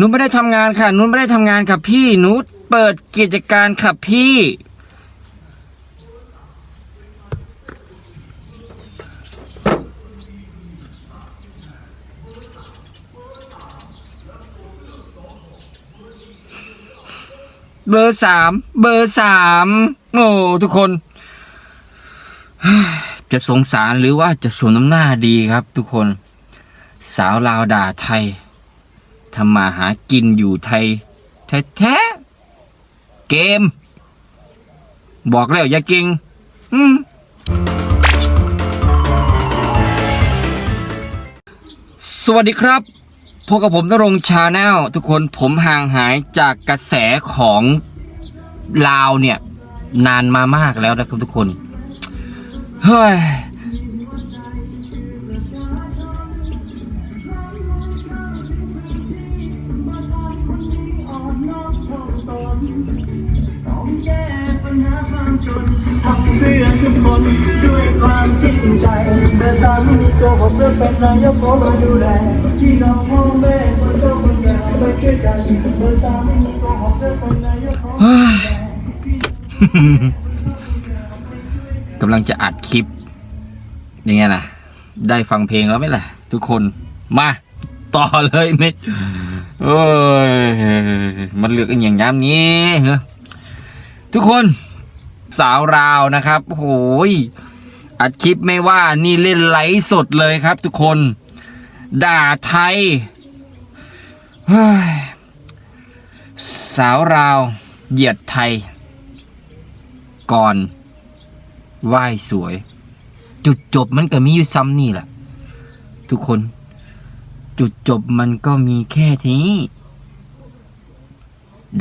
นุชไม่ได้ทำงานค่ะ นุชไม่ได้ทำงานค่ะพี่ นุชเปิดกิจการค่ะพี่ เบอร์สาม เบอร์สาม โอ้ ทุกคน จะสงสารหรือว่าจะสวมน้ำหน้าดีครับ ทุกคน สาวลาวด่าไทย ทำมาหากินอยู่ไทยแท้ๆเกม บอกแล้วอย่าเก่งอืมสวัสดีครับพบกับผมนรงชาแนลทุกคนผมห่างหายจากกระแสของลาวเนี่ย นานมามากแล้วนะครับทุกคน เฮ้ย ด้วยความจริงใจเมื่อสามีตัวผมเมื่อเป็นนายกผมมาดูแลพี่น้องพ่อแม่คนโตคนแก่ไปช่วยกันเมื่อสามีตัวผมเมื่อเป็นนายกผมเฮ้ยกำลังจะอัดคลิปยังไงล่ะ ได้ฟังเพลงแล้วไหมล่ะ ทุกคนมา ต่อเลยเม็ด โอ้ยมันเลือกกันอย่างย้ำนี้เหรอทุกคนสาวราวนะครับโอ้โหยอัดคลิปไม่ว่านี่เล่นไลฟ์สดเลยครับ ทุกคน ด่าไทยยสาวราว เหยียดไทย ก่อนไหว้สวย จุดจบมันก็มีอยู่ซ้ำนี่แหละ ทุกคน จุดจบมันก็มีแค่นี้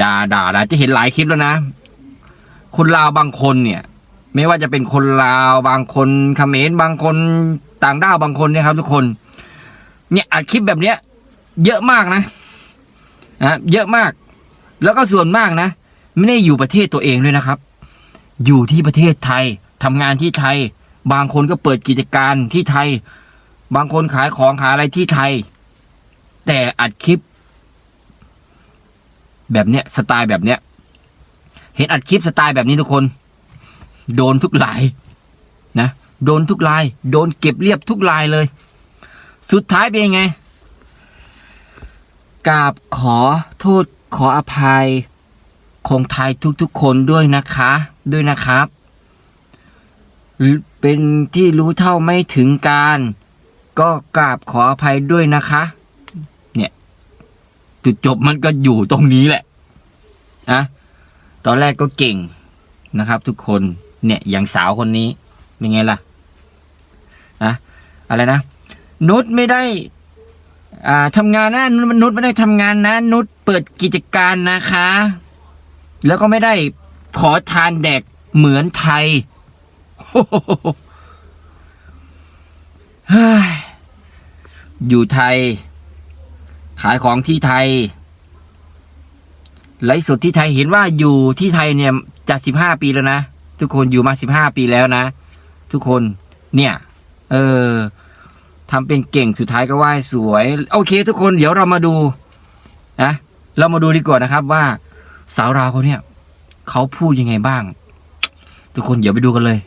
ด่าด่าด่าจะเห็นหลายคลิปแล้วนะ คนลาวบางคนเนี่ย ไม่ว่าจะเป็นคนลาวบางคนเขมรบางคนต่างด้าวบางคนเนี่ยครับ ทุกคน เนี่ยอัดคลิปแบบเนี้ย เยอะมากนะนะเยอะมาก แล้วก็ส่วนมากนะ ไม่ได้อยู่ประเทศตัวเองด้วยนะครับ อยู่ที่ประเทศไทยทำงานที่ไทย บางคนก็เปิดกิจการที่ไทย บางคนขายของขายอะไรที่ไทย แต่อัดคลิป แบบเนี้ยสไตล์แบบเนี้ย เห็นอัดคลิปสไตล์แบบนี้ทุกคน โดนทุกลายนะ โดนทุกลาย โดนเก็บเรียบทุกลายเลย สุดท้ายเป็นยังไงกราบขอโทษขออภัยของไทยทุกๆคนด้วยนะคะ ด้วยนะครับ เป็นที่รู้เท่าไม่ถึงการ ก็กราบขออภัยด้วยนะคะ จุดจบมันก็อยู่ตรงนี้แหละนะตอนแรกก็เก่งนะครับ ทุกคนเนี่ยอย่างสาวคนนี้เป็นไงล่ะอะอะไรนะ นุชไม่ได้อ่าทำงานนะนุชนุชไม่ได้ทำงานนะ นุชเปิดกิจการนะคะ แล้วก็ไม่ได้ขอทานแดกเหมือนไทยเฮ้ยอยู่ไทย ขายของที่ไทยไลฟ์สดที่ไทยเห็นว่าอยู่ที่ไทยเนี่ยจะสิบห้าปีแล้วนะ ทุกคนอยู่มาสิบห้าปีแล้วนะ ทุกคนเนี่ย เออทำเป็นเก่งสุดท้ายก็ไหว้สวย โอเค ทุกคนเดี๋ยวเรามาดูนะเรามาดูดีกว่านะครับว่าสาวราวเขาเนี่ย เขาพูดยังไงบ้าง ทุกคนเดี๋ยวไปดูกันเลย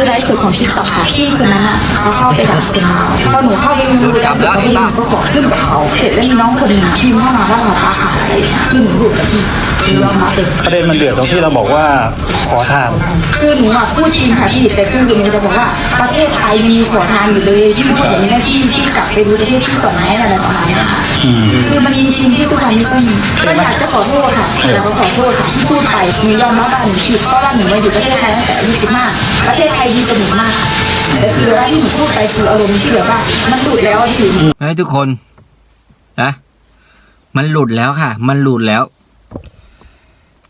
คือไลฟ์สดของติ๊กต็อกค่ะพี่คนนั้นอะเขาเข้าไปดักเป็นพอหนูเข้าไปดูจับแล้วเห็นป่ะก็บอกขึ้นกับเขาเสร็จแล้วมีน้องคนหนึงพิมพ์เข้ามาว่าเราตาขาวคือหนูหลุดกับพี่คือเรามาเป็นประเด็นมันเดือดตรงที่เราบอกว่าขอทาน คือหนูอะพูดจริงค่ะพี่แต่คือหนูจะบอกว่าประเทศไทยมีขอทานอยู่เลยพี่พูดอย่างนี้นะพี่พี่กลับไปดูประเทศพี่ก่อนไหมอะไรประมาณเนี้ยค่ะอืมคือมันจริงๆที่ทุกวันนี้ก็มีก็อยากจะขอโทษค่ะอยากจะขอโทษค่ะที่พูดไปหนูยอมรับว่าหนูผิดเพราะว่าหนูมาอยู่ประเทศไทยตั้งแต่อายุสิบห้าประเทศไทยดีกับหนูมากแต่คือว่าที่หนูพูดไปคืออารมณ์ที่แบบว่ามันหลุดแล้วอะพี่เฮ้ทุกคนนะมันหลุดแล้วค่ะ มันหลุดแล้ว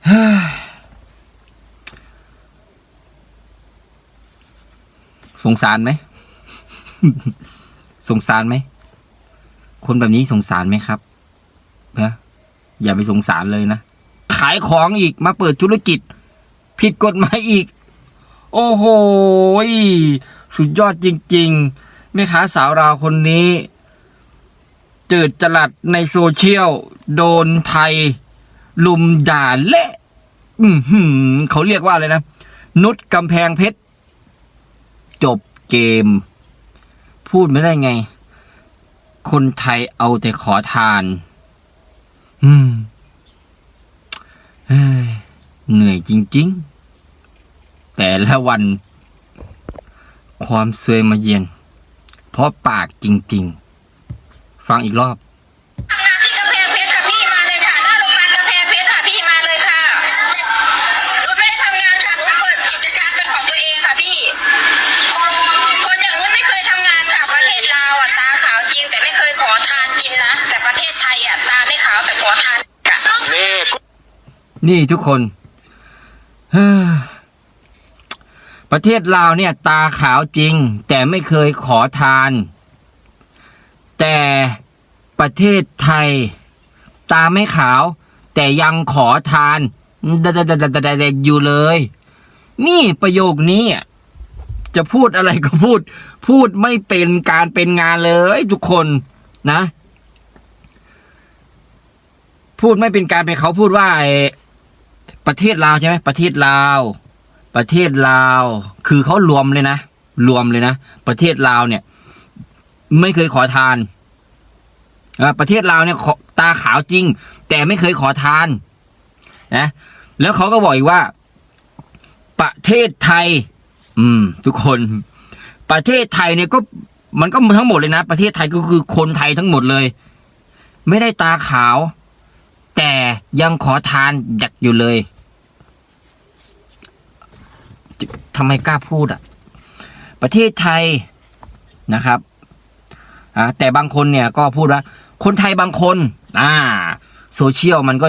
ฮ้ยสงสารไหมสงสารไหม คนแบบนี้สงสารไหมครับนะอย่าไปสงสารเลยนะ ขายของอีกมาเปิดธุรกิจ ผิดกฎหมายอีก โอ้โหสุดยอดจริงๆแม่ค้าสาวราวคนนี้ เจิดจลัดในโซเชียล โดนไทยลุมด่าเละอือหือเขาเรียกว่าอะไรนะ นุชกำแพงเพชร จบเกม พูดไม่ได้ไง คนไทยเอาแต่ขอทาน อืมเหนื่อยจริง ๆ แต่ละวัน ความซวยมาเยือนเพราะปากจริง ๆ ฟังอีกรอบทำงานที่กำแพงเพชรค่ะพี่มาเลยค่ะหน้าโรงพยาบาลกำแพงเพชรค่ะพี่มาเลย ประเทศลาวเคยขอทานกินนะแต่ประเทศไทยอะตาไม่ขาวแต่ขอทานค่ะนี่ทุกคนเนี่ยตาขาวจริง แต่ไม่เคยขอทาน แต่ประเทศไทย ตาไม่ขาว แต่ยังขอทานดดดดดอยู่เลย นี่ประโยคนี้จะพูดอะไรก็พูด พูดไม่เป็นการเป็นงานเลยทุกคนนะ พูดไม่เป็นการเป็นเขาพูดว่าไอ้ประเทศลาวใช่ไหมประเทศลาว ประเทศลาว คือเขารวมเลยนะ รวมเลยนะ ประเทศลาวเนี่ย ไม่เคยขอทานประเทศลาวเนี่ยตาขาวจริง แต่ไม่เคยขอทานนะ แล้วเขาก็บอกอีกว่า ประเทศไทย อืม ทุกคน ประเทศไทยเนี่ยก็มันก็ทั้งหมดเลยนะ ประเทศไทยก็คือคนไทยทั้งหมดเลย ไม่ได้ตาขาว แต่ยังขอทานดักอยู่เลย ทำไมกล้าพูดอะ ประเทศไทยนะครับอ่าแต่บางคนเนี่ยก็พูดว่า คนไทยบางคนอ่าโซเชียลมันก็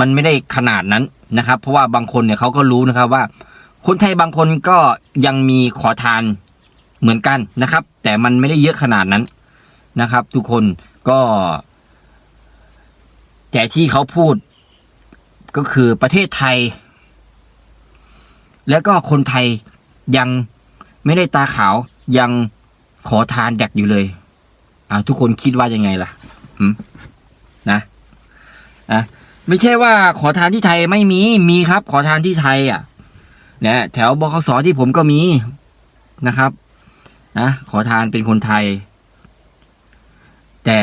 มันไม่ได้ขนาดนั้นนะครับ เพราะว่าบางคนเนี่ยเขาก็รู้นะครับว่า คนไทยบางคนก็ยังมีขอทานเหมือนกันนะครับ แต่มันไม่ได้เยอะขนาดนั้นนะครับ ทุกคนก็ แต่ที่เขาพูดก็คือประเทศไทย แล้วก็คนไทยยังไม่ได้ตาขาวยังขอทานแดกอยู่เลยอ่าทุกคนคิดว่ายังไงล่ะนะอะไม่ใช่ว่าขอทานที่ไทยไม่มีมีครับ ขอทานที่ไทยอะเนี่ยแถวบคสที่ผมก็มีนะครับนะขอทานเป็นคนไทย แต่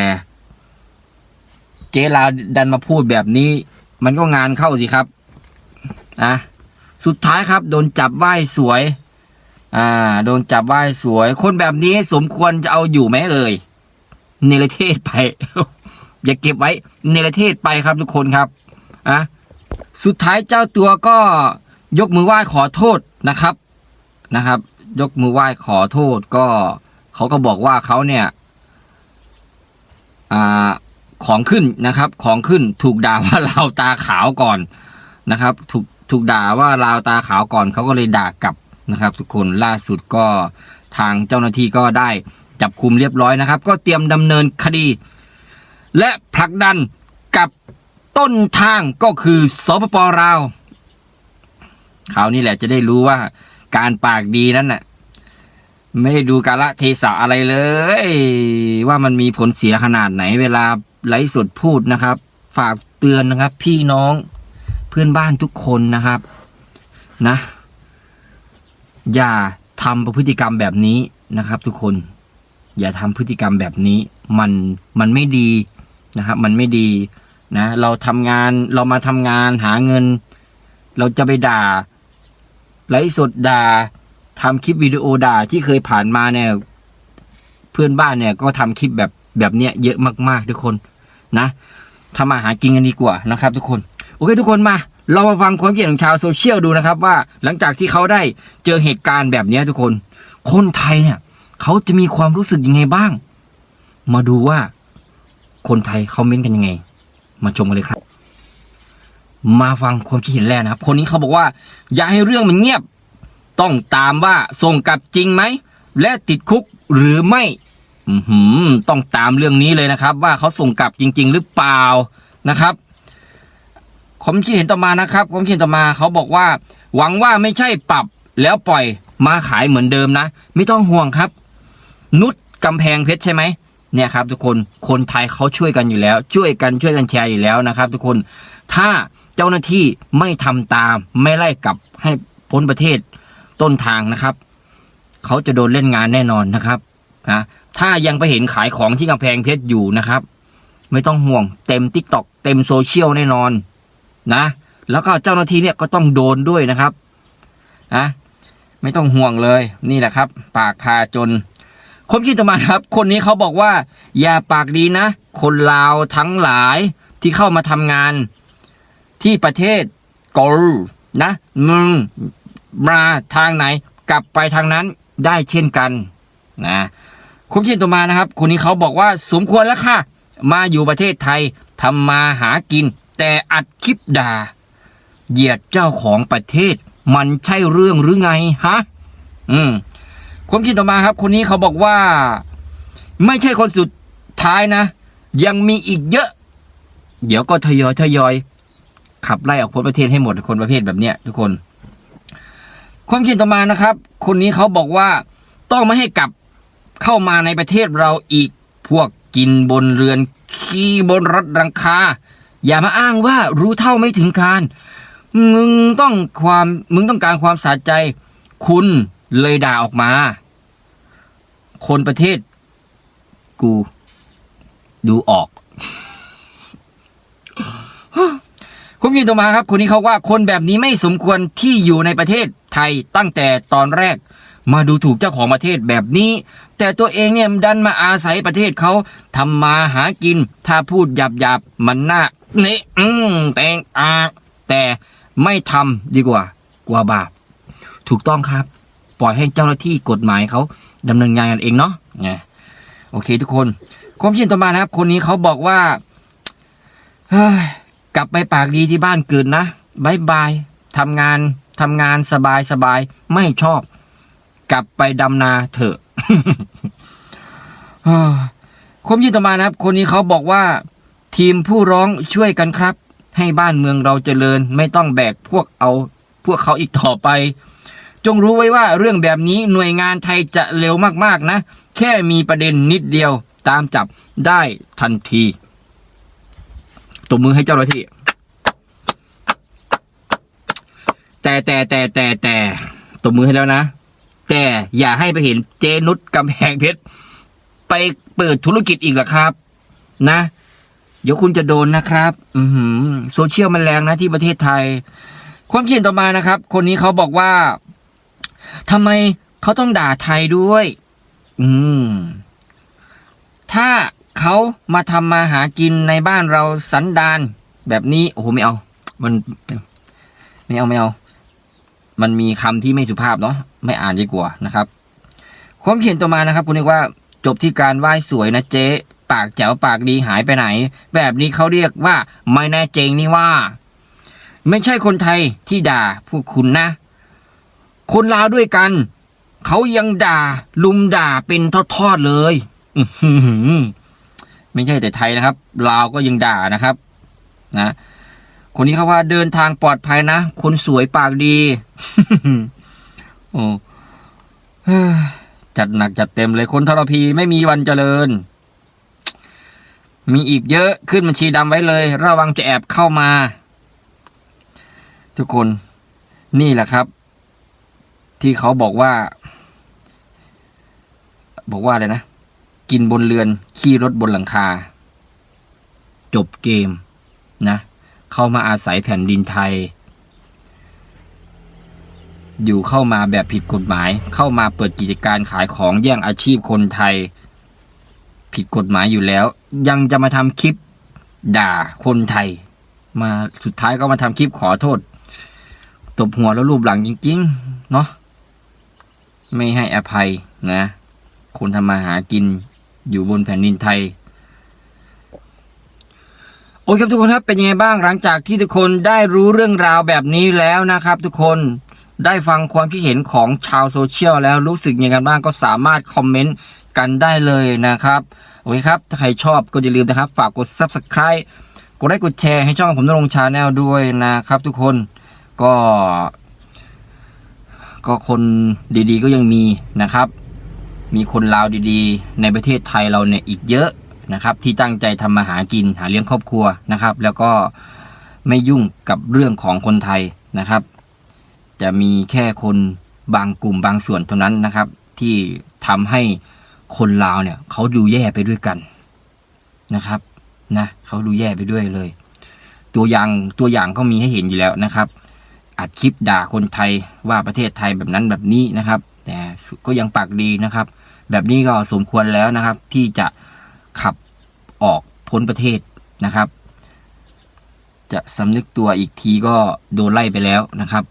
เจลาดันมาพูดแบบนี้ มันก็งานเข้าสิครับ อะ สุดท้ายครับ โดนจับไหว้สวย อ่า โดนจับไหว้สวย คนแบบนี้สมควรจะเอาอยู่ไหมเอ่ยเนรเทศไป อย่าเก็บไว้เนรเทศไปครับทุกคนครับอะสุดท้ายเจ้าตัวก็ยกมือไหว้ขอโทษนะครับนะครับ ยกมือไหว้ขอโทษก็เขาก็บอกว่าเขาเนี่ยอ่าของขึ้นนะครับ ของขึ้นถูกด่าว่าเราตาขาวก่อนนะครับ ถูก ถูกด่าว่าเราตาขาวก่อนเขาก็เลยด่ากลับนะครับ ทุกคนล่าสุดก็ทางเจ้าหน้าที่ก็ได้จับคุมเรียบร้อยนะครับ ก็เตรียมดำเนินคดี และผลักดันกับต้นทางก็คือสปปลาวคราวนี้แหละจะได้รู้ว่าการปากดีนั้นน่ะไม่ได้ดูกาละเทศะอะไรเลย ว่ามันมีผลเสียขนาดไหนเวลาไลฟ์สดพูดนะครับ ฝากเตือนนะครับ พี่น้อง พื่อนบ้านทุกคนนะครับนะ อย่าทำพฤติกรรมแบบนี้นะครับ ทุกคน อย่าทำพฤติกรรมแบบนี้มันมันไม่ดีนะครับ มันไม่ดีนะ เราทำงานเรามาทำงานหาเงิน เราจะไปด่าไลฟ์สดด่าทำคลิปวิดีโอด่าที่เคยผ่านมาเนี่ยเพื่อนบ้านเนี่ยก็ทำคลิปแบบแบบเนี้ยเยอะมากๆทุกคนนะทำมาหากินกันดีกว่านะครับ ทุกคน โอเคทุกคนมา เรามาฟังความคิดเห็นของชาวโซเชียลดูนะครับ ว่าหลังจากที่เขาได้เจอเหตุการณ์แบบนี้ทุกคน คนไทยเนี่ย เขาจะมีความรู้สึกยังไงบ้าง มาดูว่า คนไทยเขาเม้นกันยังไง มาชมกันเลยครับ มาฟังความคิดเห็นแรกนะครับ คนนี้เขาบอกว่า อย่าให้เรื่องมันเงียบ ต้องตามว่าส่งกลับจริงไหมและติดคุกหรือไม่อือหือต้องตามเรื่องนี้เลยนะครับ ว่าเขาส่งกลับจริง ๆ หรือเปล่านะครับ ผมคิดเห็นต่อมานะครับผมคิดเห็นต่อมาเขาบอกว่า หวังว่าไม่ใช่ปรับแล้วปล่อยมาขายเหมือนเดิมนะ ไม่ต้องห่วงครับ นุชกำแพงเพชรใช่ไหมเนี่ยครับ ทุกคนคนไทยเขาช่วยกันอยู่แล้ว ช่วยกันช่วยกันแชร์อยู่แล้วนะครับ ทุกคนถ้าเจ้าหน้าที่ไม่ทำตามไม่ไล่กลับให้พ้นประเทศต้นทางนะครับ เขาจะโดนเล่นงานแน่นอนนะครับนะถ้ายังไปเห็นขายของที่กำแพงเพชรอยู่นะครับ ไม่ต้องห่วงเต็มทิกตอกเต็มโซเชียลแน่นอน นะ แล้วก็เจ้าหน้าที่เนี่ยก็ต้องโดนด้วยนะครับนะไม่ต้องห่วงเลยนี่แหละครับ ปากพาจน คนคิดต่อมาครับ คนนี้เขาบอกว่า อย่าปากดีนะ คนลาวทั้งหลายที่เข้ามาทำงาน ที่ประเทศกอลนะมึงมาทางไหน กลับไปทางนั้นได้เช่นกันนะคุณคิดต่อมานะครับคนนี้เขาบอกว่าสมควรแล้วค่ะ มาอยู่ประเทศไทยทำมาหากิน แต่อัดคลิปด่า เหยียดเจ้าของประเทศ มันใช่เรื่องหรือไงฮะ อืมความคิดต่อมาครับ คนนี้เขาบอกว่า ไม่ใช่คนสุดท้ายนะ ยังมีอีกเยอะ เดี๋ยวก็ทยอยทยอย ขับไล่ออกพ้นประเทศให้หมดคนประเภทแบบเนี้ยทุกคน ความคิดต่อมานะครับ คนนี้เขาบอกว่าต้องไม่ให้กลับเข้ามาในประเทศเราอีก พวกกินบนเรือน ขี่บนรถรังคา อย่ามาอ้างว่ารู้เท่าไม่ถึงการมึงต้องความมึงต้องการความสะใจ คุณเลยด่าออกมา คนประเทศ กู ดูออก คุณยินต่อมาครับ คนนี้เขาว่าคนแบบนี้ไม่สมควรที่อยู่ในประเทศไทยตั้งแต่ตอนแรก มาดูถูกเจ้าของประเทศแบบนี้ แต่ตัวเองเนี่ยดันมาอาศัยประเทศเขาทำมาหากิน ถ้าพูดหยาบหยาบๆมันน่า นะอืมแตงอาแต่ไม่ทำดีกว่า กลัวบาป ถูกต้องครับ ปล่อยให้เจ้าหน้าที่กฎหมายเขาดำเนินงานกันเองเนาะไงโอเคทุกคน ความคิดต่อมานะครับ คนนี้เขาบอกว่าเฮ้ยกลับไปปากดีที่บ้านเกิดนะบายบายทำงานทำงานสบายสบายไม่ชอบ กลับไปดำนาเถอะเฮ้ยความยินต่อมานะครับ คนนี้เขาบอกว่า ทีมผู้ร้องช่วยกันครับ ให้บ้านเมืองเราเจริญไม่ต้องแบกพวกเอา พวกเขาอีกต่อไป จงรู้ไว้ว่าเรื่องแบบนี้หน่วยงานไทยจะเร็วมากๆนะ แค่มีประเด็นนิดเดียวตามจับได้ทันทีตบมือให้เจ้าหน้าที่ แต่แต่แต่แต่แต่ตบมือให้แล้วนะ แต่อย่าให้ไปเห็นเจนุชกำแพงเพชร ไปเปิดธุรกิจอีกหรอครับ นะ ดี๋ยวคุณจะโดนนะครับ อืโซเชียลมันแรงนะที่ประเทศไทย ความคิดเห็นต่อมานะครับ คนนี้เขาบอกว่าทำไมเขาต้องด่าไทยด้วย อืม ถ้าเขามาทำมาหากินในบ้านเราสันดานแบบนี้ โอ้โหไม่เอา มันไม่เอาไม่เอา มันมีคำที่ไม่สุภาพเนาะไม่อ่านดีกว่านะครับ ความเขียนต่อมานะครับ คุณเรียกว่า จบที่การไหว้สวยนะเจ๊ ปากแจ๋วปากดีหายไปไหน แบบนี้เขาเรียกว่าไม่แน่เจงนี่ว่า ไม่ใช่คนไทยที่ด่าพวกคุณนะ คนลาวด้วยกัน เขายังด่าลุมด่าเป็นทอดๆเลยไม่ใช่แต่ไทยนะครับลาวก็ยังด่านะครับ นะคนนี้เขาว่าเดินทางปลอดภัยนะ คนสวยปากดีโอ้จัดหนักจัดเต็มเลยคนทรพีไม่มีวันเจริญ มีอีกเยอะขึ้นบัญชีดำไว้เลย ระวังจะแอบเข้ามา ทุกคนนี่แหละครับ ที่เขาบอกว่า บอกว่าอะไรนะ กินบนเรือน ขี่รถบนหลังคา จบเกมนะ เข้ามาอาศัยแผ่นดินไทย อยู่เข้ามาแบบผิดกฎหมาย เข้ามาเปิดกิจการขายของแย่งอาชีพคนไทย ผิดกฎหมายอยู่แล้ว ยังจะมาทำคลิปด่าคนไทย มาสุดท้ายก็มาทำคลิปขอโทษ ตบหัวแล้วรูปหลังจริง ๆ เนาะไม่ให้อภัยนะ คนทำมาหากินอยู่บนแผ่นดินไทย โอเคครับทุกคนครับเป็นยังไงบ้างหลังจากที่ทุกคนได้รู้เรื่องราวแบบนี้แล้วนะครับ ทุกคนได้ฟังความคิดเห็นของชาวโซเชียลแล้วรู้สึกยังไงกันบ้างก็สามารถคอมเมนต์ กันได้เลยนะครับ โอเคครับ ถ้าใครชอบก็อย่าลืมนะครับ ฝากกด subscribe กดไลค์กดแชร์ให้ช่องผมนรงชาแนลด้วยนะครับทุกคนก็ ก็คนดีๆก็ยังมีนะครับ มีคนลาวดีๆ ในประเทศไทยเราเนี่ยอีกเยอะนะครับ ที่ตั้งใจทำมาหากินหาเลี้ยงครอบครัวนะครับ แล้วก็ไม่ยุ่งกับเรื่องของคนไทยนะครับ จะมีแค่คนบางกลุ่มบางส่วนเท่านั้นนะครับ ที่ทำให้ คนลาวเนี่ยเขาดูแย่ไปด้วยกันนะครับนะเขาดูแย่ไปด้วยเลย ตัวอย่างตัวอย่างก็มีให้เห็นอยู่แล้วนะครับ อัดคลิปด่าคนไทยว่าประเทศไทยแบบนั้นแบบนี้นะครับ แต่ก็ยังปากดีนะครับ แบบนี้ก็สมควรแล้วนะครับ ที่จะขับออกพ้นประเทศนะครับ จะสำนึกตัวอีกทีก็โดนไล่ไปแล้วนะครับ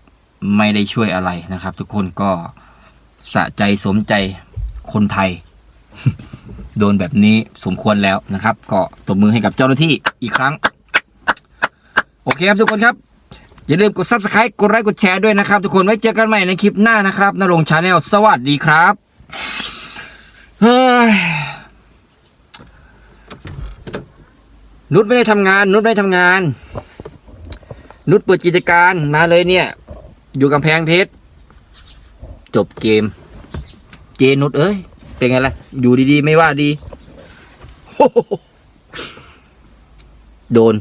ไม่ได้ช่วยอะไรนะครับ ทุกคนก็สะใจสมใจคนไทย โดนแบบนี้สมควรแล้วนะครับ ก็ตบมือให้กับเจ้าหน้าที่อีกครั้ง โอเคครับทุกคนครับ อย่าลืมกด subscribe กดไลค์กดแชร์ด้วยนะครับ ทุกคนไว้เจอกันใหม่ในคลิปหน้านะครับนรงชาแนลสวัสดีครับเฮ้ยนุชไม่ได้ทำงาน นุชไม่ได้ทำงาน นุชเปิดกิจการมาเลยเนี่ย อยู่กำแพงเพชร จบเกม เจนุชเอ้ย เป็นไงล่ะ อยู่ดีๆ ไม่ว่าดี โดน